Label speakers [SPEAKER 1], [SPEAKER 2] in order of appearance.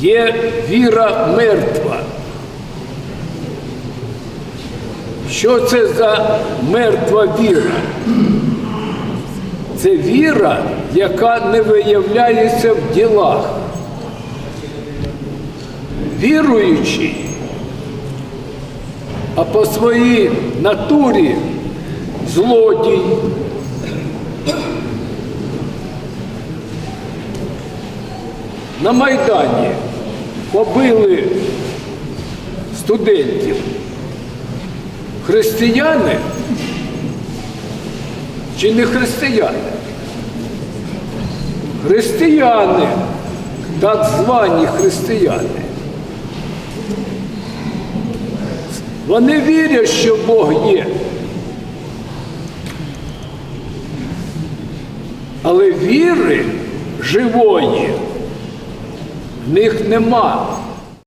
[SPEAKER 1] є віра мертва. Що це за мертва віра? Це віра, яка не виявляється в ділах. Віруючий, а по своїй натурі злодій. На Майдані побили студентів. Християни чи не християни? Християни, так звані християни. Вони вірять, що Бог є. Але віри живої в них нема.